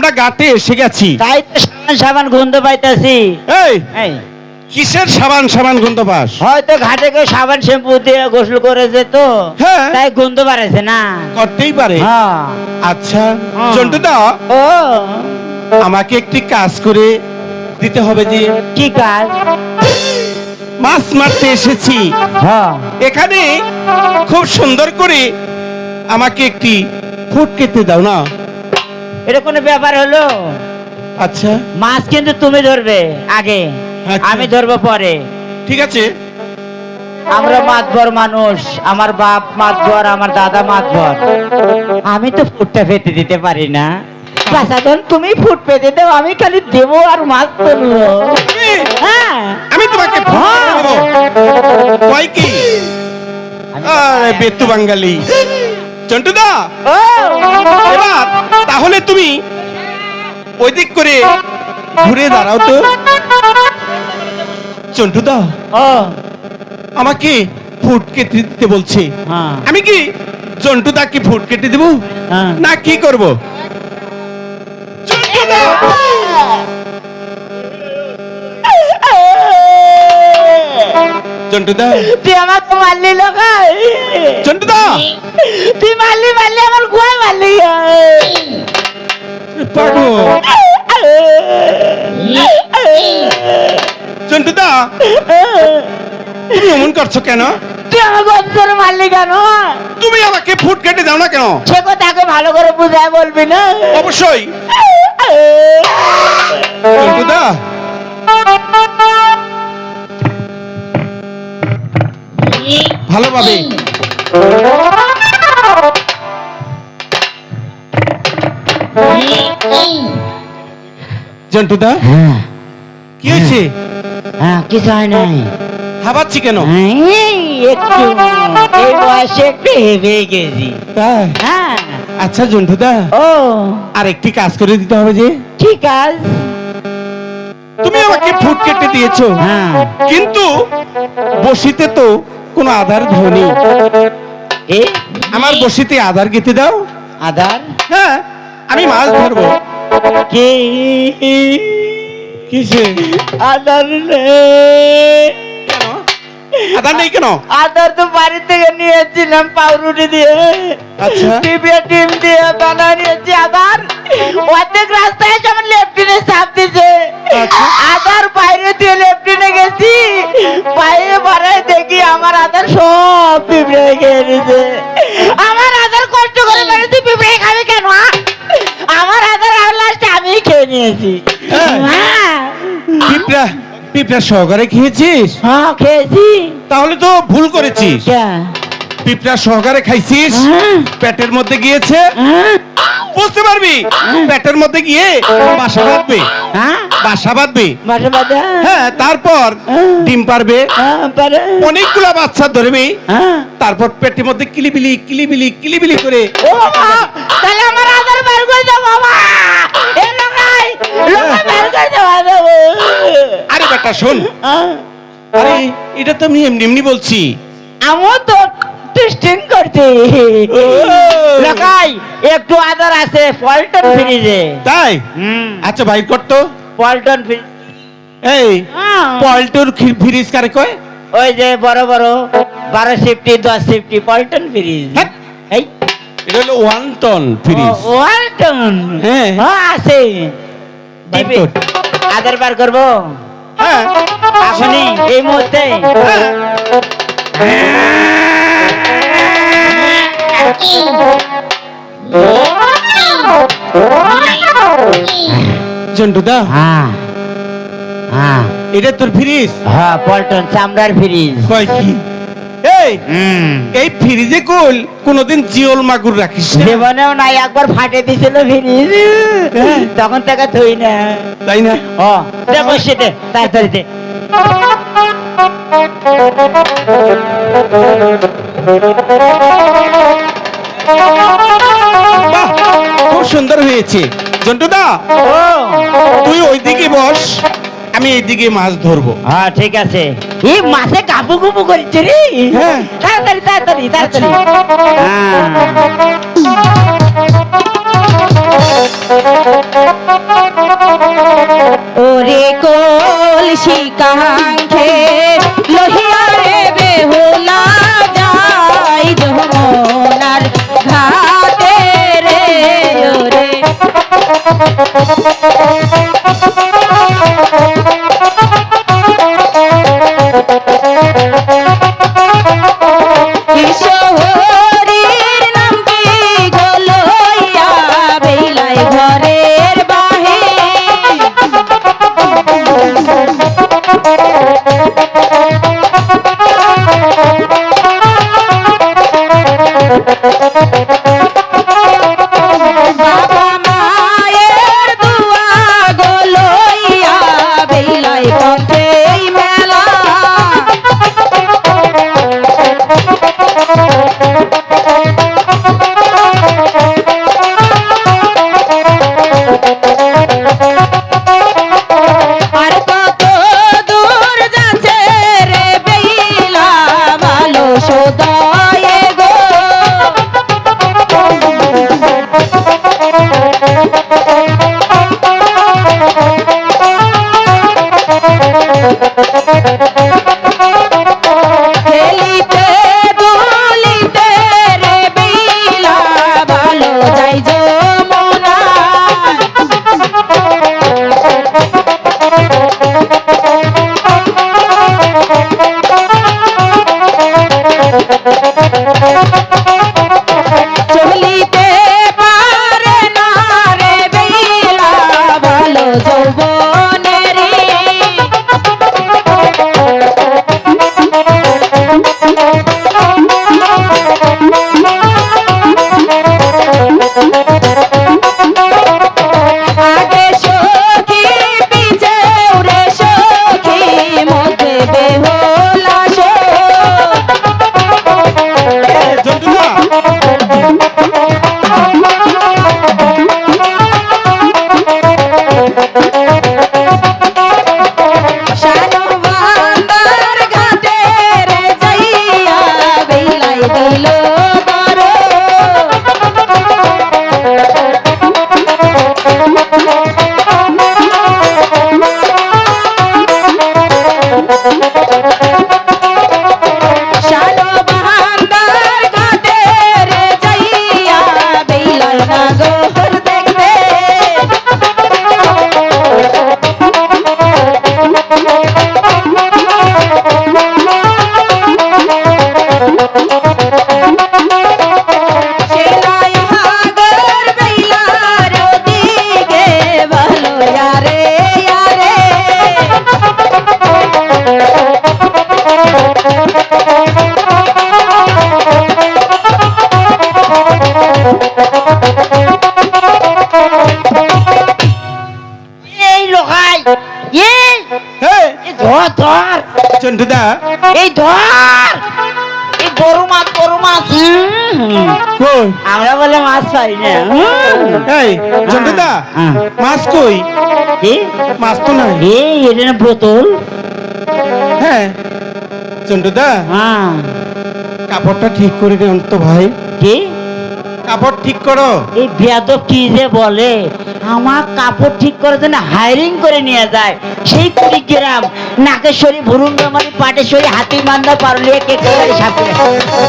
আমরা গাতে এসে গেছি। তাই তো সাবান সাবান গন্ধ পাইতাছি। এই এই। কিসের সাবান সাবান গন্ধ পাস? হয়তো ঘাটে কেউ সাবান শ্যাম্পু দিয়ে গোসল করেছে তো। হ্যাঁ। তাই গন্ধ বাড়াছে না। করতেই পারে। হ্যাঁ। আচ্ছা হ্যাঁ। চন্টুদা ও। আমাকে একটি কাজ করে দিতে হবে যে কি কাজ? মাছ মারতে এসেছি। হ্যাঁ। এখানে খুব সুন্দর করে আমাকে একটি ফুট কেটে দাও না। এটা কোনো ব্যাপার হলো? আচ্ছা। মাছ কিন্তু তুমি ধরবে আগে আচ্ছা। আমি ধরবো পরে। ঠিক আছে। আমরা মাতবর মানুষ আমার বাপ মাতবর আমার দাদা মাতবর। আমি তো ফুটটা পেতে দিতে পারি না। বাসাদন তুমি ফুট পেতে দাও আমি খালি দেবো আর মাছ তুলবো তুমি- হ্যাঁ। আমি তোমাকে ফুট কয় কি? আরে বেতু বাঙালি। চন্টুদা! এবার তাহলে তুমি ওই দিক করে ঘুরে দাঁড়াও তো। চন্টুদা আমাকে ফুট কেটে দিতে বলছে। হ্যাঁ। আমি কি জন্টুদা কি ফুট কেটে দেবো? হ্যাঁ। না কি করব? চন্টুদা! চন্টুদা। তুই আমাকে মারলি লোকাই চন্টুদা। তুই মারলি মারলি আমার গুয়ায় মারলি। পাগল। চন্টুদা তুমি এমন করছ কেন? তুই আমাকে অন্তর মারলি কেন? তুমি আমাকে ফুট কেটে দাও না কেন? সে কথাকে ভালো করে বুঝায় বলবি না? অবশ্যই। চন্টুদা। ভালোভাবে। জন্টুদা কি হয়েছে? হ্যাঁ কিছু হয় নাই। হাবাচ্ছি কেন? একটু এই বয়সে একটু গেছি। তাই? হ্যাঁ। আচ্ছা জন্টুদা ও। আর একটি কাজ করে দিতে হবে যে ঠিক আছে তুমি আমাকে ফুট কেটে দিয়েছ। হ্যাঁ। কিন্তু বসিতে তো কোনো আধার ধ্বনি। আমার বসিতে আধার গেতে দাও। আদার হ্যাঁ আমি মাছ ধরবো। কি? কিসে? আদার নেই কেন? আধার আদার তো বাড়ি থেকে নিয়েছিলাম পাউরুটি দিয়ে। আচ্ছা। ডিম দিয়ে বানা নিয়েছি আদার অর্ধেক রাস্তায় যেমন লেফটিনে চাপ দিছে। আচ্ছা। আদার বাইরে দিয়ে লেফটিনে গেছি। বাইরে দেখি আমার আদার সব পিঁপড়ে খেয়ে নিছে। আমার আদার কষ্ট করে মেরেছি পিঁপড়ে খাবে কেন আমার আদার আর লাস্টে আমি খেয়ে নিয়েছি। পিঁপড়া পিঁপড়া সহকারে খেয়েছিস? হ্যাঁ খেয়েছি। তাহলে তো ভুল করেছিস। পিঁপড়া সহকারে খাইছিস? হ্যাঁ। পেটের মধ্যে গিয়েছে? হ্যাঁ। বুঝতে পারবি? পেটের মধ্যে গিয়ে বাসা বাঁধবে। হ্যাঁ? বাসা বাঁধবে। মাঝে মাঝে হ্যাঁ তারপর ডিম পারবে। হ্যাঁ অনেকগুলা বাচ্চা ধরবে। হ্যাঁ। তারপর পেটের মধ্যে কিলিবিলি কিলিবিলি কিলিবিলি করে ও তাহলে আমার আধার বের করে দাও বাবা। এ লোকাই লোকাই বের করে দাও আরে বেটা শোন। আরে এটা তো আমি এমনি এমনি বলছি। আমও তো টেস্টিং করছি লোকাই একটু আধার আছে পল্টন ফ্রিজে। তাই? আচ্ছা ভাই করতো পল্টন ফ্রিজ এই পল্টুর খি- ফ্রিজ কারে কয়? ওই যে বড় বড় বারো সিফটি দশ সিফটি পল্টন ফ্রিজ। হ্যাঁ। এই। এটা হলো ওয়ান টন ফ্রিজ। ও, ওয়ালটন? হ্যাঁ। হ্যাঁ আছে। বাইর বার করব? হ্যাঁ। এখনই এই মুহূর্তে। জন্টুদা। হ্যাঁ। হ্যাঁ। এটা তোর ফ্রিজ? হ্যাঁ পল্টন চামড়ার ফ্রিজ। কয় কি? এই এই ফ্রিজে কুল কোনোদিন জিওল মাগুর রাখিস না। জীবনেও নাই একবার ফাটে দিছিল ফ্রিজ। তখন থেকে থই না। তাই না? ও দে বসে দে তাড়াতাড়ি দে। বাহ খুব সুন্দর হয়েছে। জন্টুদা তুই ওইদিকে বস আমি এইদিকে মাছ ধরবো। হ্যাঁ ঠিক আছে। এই মাছে কাপু কুপু করছে রে। হ্যাঁ। তাড়াতাড়ি তাড়াতাড়ি তাড়াতাড়ি। হ্যাঁ। ওরে কলসি কাঙ্ক্ষে লোহে এই ধর! এই বড় মাছ বড় মাছ হুম। কই? আমরা বলে মাছ পাই না হুম। এই চন্টুদা হ্যাঁ। মাছ কই? কি? মাছ তো নাই। এই এটা না বোতল। হ্যাঁ। হ্যাঁ। কাপড়টা ঠিক করে দেন তো ভাই। কি? কাপড় ঠিক করো। এই বেয়াদব কি যে বলে? আমার কাপড় ঠিক করার জন্য হায়ারিং করে নিয়ে যায়। সেই কুড়িগ্রাম নাকেশ্বরী ভুরুঙ্গামারি পাটেশ্বরী হাতি মান্দা পারলিয়ে কে কে সাথে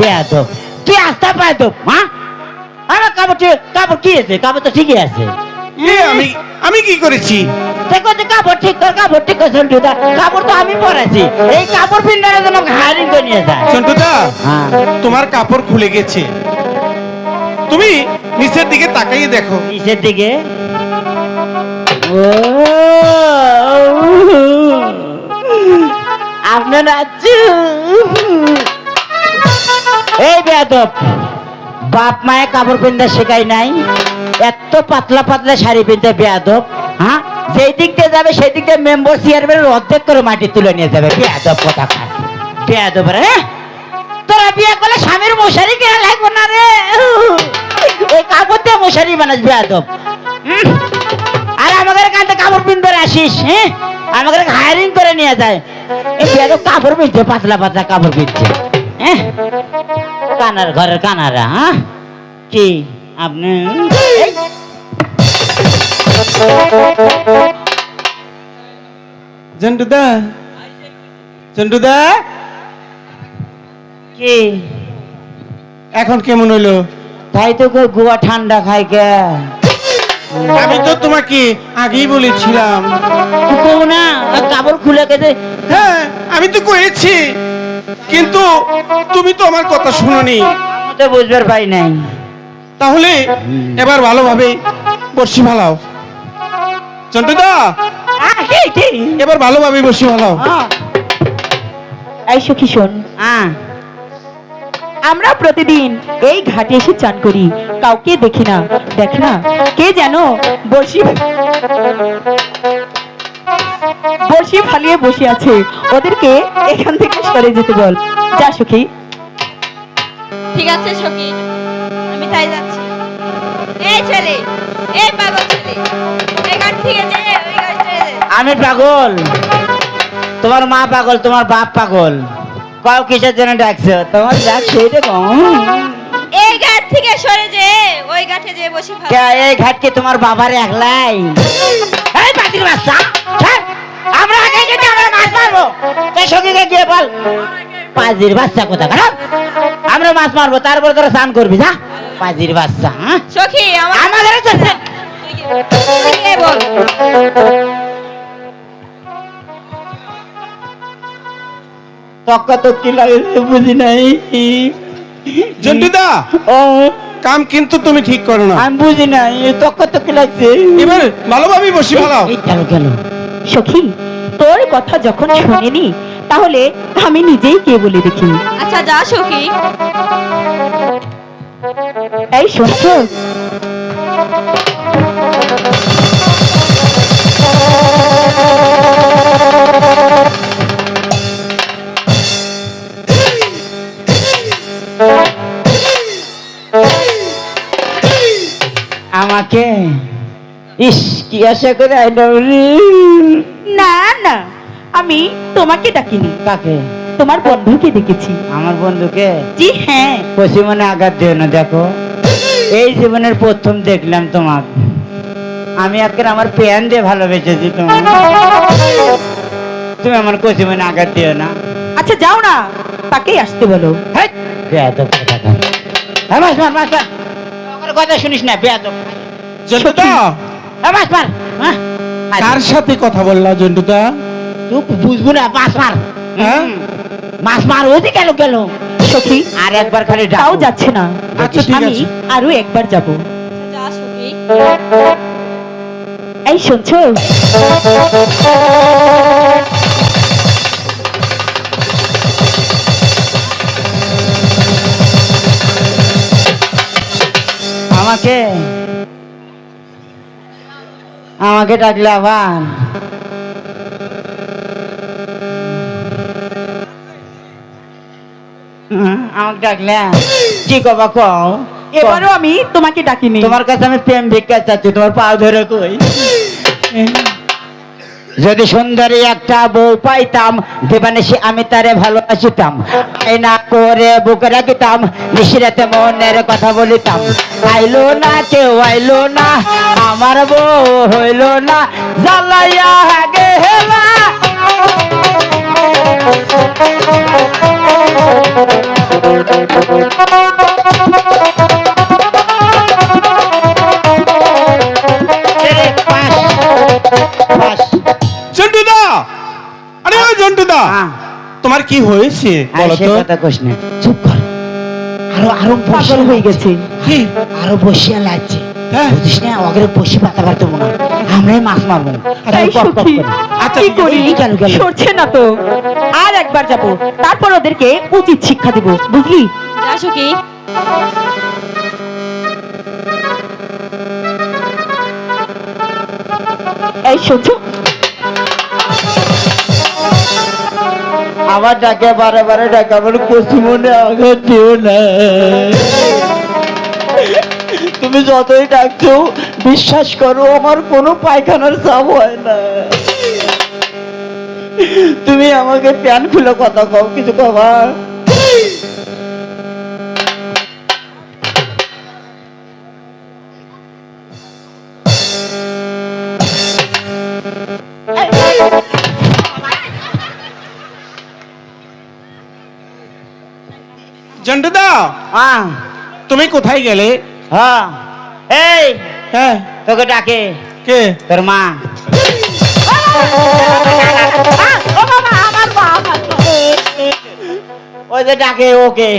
বেয়াদব। তুই আস্তা পায়দব হ্যাঁ আমার কাপড় কাপড় কি আছে? কাপড় তো ঠিকই আছে। আমি আমি কি করেছি? দেখো যে কাপড় ঠিক কর কাপড় ঠিক কর সন্টুদা। কাপড় তো আমি পরাছি। এই কাপড় পিন্ডারের জন্য হায়ারিং করে নিয়ে যায়। চন্টুদা হ্যাঁ। তোমার কাপড় খুলে গেছে। তুমি নিচের দিকে তাকাইয়ে দেখো। নিচের দিকে? আপনার এই বেয়াদব, বাপ মায়ে কাপড় পিনতে শেখাই নাই, এত পাতলা পাতলা শাড়ি পিনতে বেয়াদব হ্যাঁ? যেই দিক দিয়ে যাবে, সেই দিক দিয়ে মেম্বার চেয়ারম্যানের অর্ধেক করে মাটি তুলে নিয়ে যাবে। বেয়াদব কথা বেয়াদব রে হ্যাঁ? তোরা বিয়ে করলে স্বামীর মশারি কেনা লাগবে না রে? ওই কাপড় দিয়ে মশারি বানাস বেয়াদব আর আমাদের কাছে কাপড় পিন আসিস হ্যাঁ আমাদের হায়ারিং করে নিয়ে যায়। এই বেয়াদব কাপড় পিনছে, পাতলা পাতলা কাপড় পিনছে হ্যাঁ কানার ঘরের কানারা হ্যাঁ? কি, আপনি? জন্টুদা? চন্টুদা কি? এখন কেমন হইল? তাই তো গোয়া ঠান্ডা খাই কে? আমি তো তোমাকে আগেই বলেছিলাম। কও না আর কাপড় খুলে কেটে হ্যাঁ আমি তো করেছি কিন্তু তুমি তো আমার কথা শুনোনি। তো বুঝবার পাই নাই। তাহলে এবার ভালোভাবে বসি ভালাও চন্টুদা কি কি এবার ভালোভাবে বসি ভালাও এই সখী শোন। আহ, আমরা প্রতিদিন এই ঘাটে এসে চান করি। কাউকে দেখি না দেখ না। কে যেন বসি বসি ফালিয়ে বসে আছে। ওদেরকে এখান থেকে সরে যেতে বল। যা সখী। ঠিক আছে সখী আমি তাই যাচ্ছি। এই ছেলে এই পাগল ছেলে এই থেকে যে। আমি পাগল। তোমার মা পাগল তোমার বাপ পাগল। কও কিসের জন্য ডাকছো? তোমার ডাক সেইটা কও এই ঘাট থেকে সরে যে ওই ঘাটে যে বসে কে, এই ঘাটকে তোমার বাবার একলাই? এই পাতির বাচ্চা। আমরা আগে যেতে আমরা মাছ মারবো কে সঙ্গীকে গিয়ে বল। পাজির বাচ্চা কোথা খারাপ আমরা মাছ মারবো তারপর তোরা স্নান করবি যা। পাজির বাচ্চা হ্যাঁ সখী আমার আমাদের তুই কি- তুই কি বল। তক্কা তক্কি লাগে বুঝি নাই। জন্টুদা ও। কাম কিন্তু তুমি ঠিক করো না। আমি বুঝি নাই তক্কা তক্কি লাগছে এবার ভালোভাবে বসি এই গেল গেল? সখী তোর কথা যখন শোনেনি তাহলে আমি নিজেই কে বলে দেখি? আচ্ছা যা সখী। এই শুনছো আমাকে ইস কি আশা করে আইলাম রে? না না আমি তোমাকে ডাকিনি। কাকে? তোমার বন্ধুকে ডেকেছি। আমার বন্ধুকে? জি হ্যাঁ। কষি মনে আঘাত দিও না দেখো। এই জীবনের প্রথম দেখলাম তোমাক। আমি আজকে আমার প্যান দিয়ে ভালোবেসেছি তোমার তুমি আমার কষি মনে আঘাত দিও না। আচ্ছা যাও না। তাকেই আসতে বলো। হ্যাঁ, মাছ মার। আমার কথা শুনিস না বেয়াদব। জন্টুদা! হ্যাঁ, মাছ মার, হ্যাঁ? কার সাথে কথা বললা জন্টুদা? তুই বুঝব না মাছ মার। হ্যাঁ? মাছ মার ওই যে গেল গেল। সখী আর একবার খালি তাও যাচ্ছে না। আচ্ছা, ঠিক আমি আছে। আরও একবার যাব। যা সখী এই শুনছো? আমাকে? আমাকে ডাকলে আবার? আমাকে ডাকলে? কি কবা কও? এবারও আমি তোমাকে ডাকিনি। তোমার কাছে আমি প্রেম ভিক্ষা চাচ্ছি তোমার পা ধরে কই? যদি সুন্দরী একটা বউ পাইতাম দেবানিসি আমি তারে ভালোবাসিতাম। এই না করে বুকে রাখিতাম, নিশিরাতে মনের কথা বলিতাম। আইলো না, কেউ আইলো না, আমার বউ হইল না, জ্বালাইয়া গেলা বাস হ্যাঁ তোমার কি হয়েছে বলো তো? কথা না। চুপ কর। আরও আরও পাগল হয়ে গেছে। কি? আরও বসিয়া লাগছে। বুঝিস না ওগরে বসি পাতা পারতে না আমরাই মাছ মারবো তাই পপ পপ সখী করে। আচ্ছা, কি করি? এই গেল, গেল। সরছে না তো। আর একবার যাব। তারপর ওদেরকে উচিত শিক্ষা দিব। বুঝলি? যা সখী। এই শুনছো আমার ডাকে বারে বারে ডাকে, আমার মনে আঘাত দিও না। তুমি যতই ডাকছো বিশ্বাস করো, আমার কোনো পায়খানার চাপ হয় না। তুমি আমাকে প্যান খুলে কথা কও, কিছু কবা? মা তুমি কোথায় গেলে হ্যাঁ এই হ্যাঁ তোকে ডাকে কে তোর মা ও বাবা আমার মা আমার মা। ওই যে ডাকে ওকে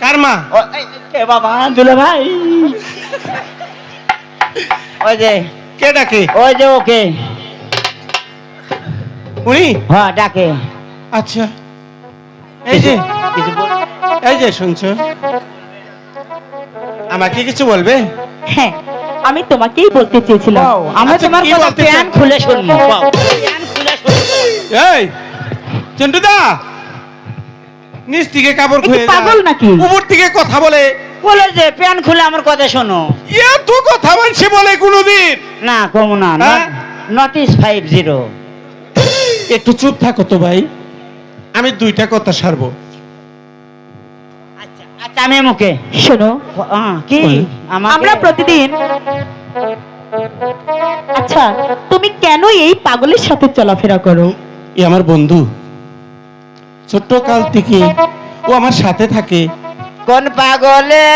কার মা ও, এই, কে বাবা দুলে ভাই ওই যে কে ডাকে ওই যে ওকে উনি হ্যাঁ ডাকে আচ্ছা এই যে কিছু বল এই যে শুনছো আমাকে কিছু বলবে? হ্যাঁ আমি তোমাকেই বলতে চেয়েছিলাম। আমরা আচ্ছা, তোমার কথা প্যান খুলে শুনব। প্যান খুলে এই চন্টুদা নিচ থেকে কাপড় খুলে পাগল নাকি? উপর থেকে কথা বলে। বলে যে প্যান খুলে আমার কথা শোনো। এত কথা মানছে বলে কোনোদিন? না কম না? নটিস ফাইভ জিরো একটু চুপ থাকো তো ভাই। আমি দুইটা কথা সারবো। আচ্ছা আমি মুখে শোনো। কি? আমরা প্রতিদিন আচ্ছা তুমি কেন এই পাগলের সাথে চলাফেরা করো? এ আমার বন্ধু। ছোট্ট কাল থেকে ও আমার সাথে থাকে। কোন পাগলে?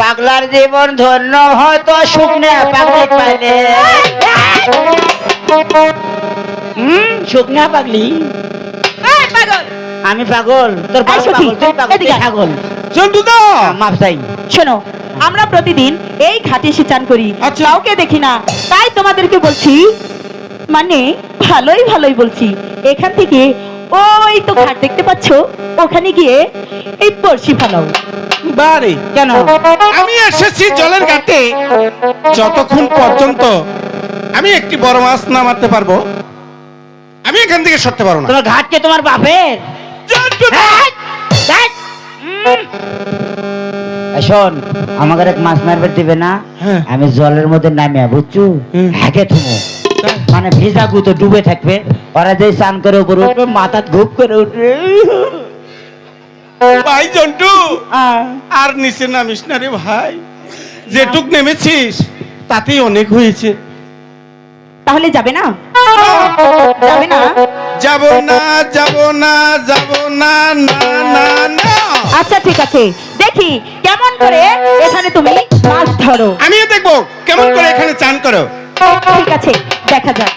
পাগলার জীবন ধন্য হয়তো শুকনে পাগলি পাইলে। হুম শুকনা পাগলি। পাগল! আমি পাগল। তোর পাগল চন্টুদা মাপ চাই। শোনো আমরা প্রতিদিন এই ঘাটে এসে চান করি। আচ্ছা। কাউকে দেখি না। তাই তোমাদেরকে বলছি মানে ভালোই ভালোই বলছি। এখান থেকে ওই তো ঘাট দেখতে পাচ্ছ? ওখানে গিয়ে এই বড়শি ফালাও। বারে কেন? আমি এসেছি জলের ঘাটে। যতক্ষণ পর্যন্ত আমি একটি বড় মাছ না মারতে পারব আমি এখান থেকে সরতে পারব না। তোমার ঘাটকে তোমার বাপের? এই শোন আমাকে এক মাছ মারবে দিবে না হ্যাঁ। আমি জলের মধ্যে নামিয়া বুঝছু? থুমো। মানে ভিজা গুতো ডুবে থাকবে। ওরা যে স্নান করে উপরে উঠবে মাথা ঘুপ করে উঠবে। ভাই জন্টু আর নিচে নামিস না রে ভাই। যেটুক নেমেছিস তাতেই অনেক হয়েছে। তাহলে যাবে না? যাবে না? যাব না যাব না যাব না না না না। আচ্ছা ঠিক আছে। দেখি কেমন করে এখানে তুমি মাছ ধরো। আমিও দেখব কেমন করে এখানে চান করো। ঠিক আছে দেখা যাক।